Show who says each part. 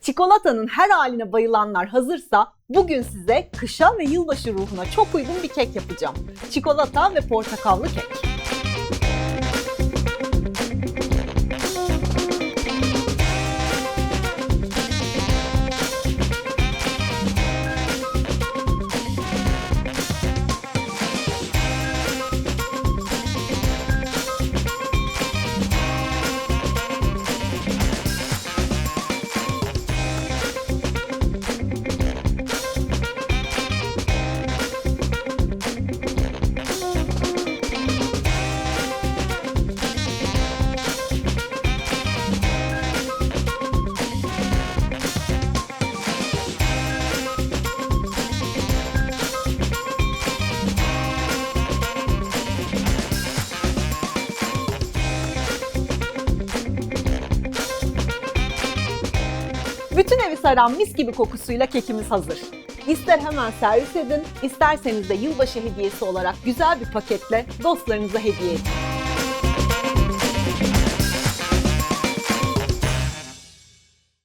Speaker 1: Çikolatanın her haline bayılanlar hazırsa bugün size kışa ve yılbaşı ruhuna çok uygun bir kek yapacağım. Çikolata ve portakallı kek. Bütün evi saran mis gibi kokusuyla kekimiz hazır. İster hemen servis edin, isterseniz de yılbaşı hediyesi olarak güzel bir paketle dostlarınıza hediye edin.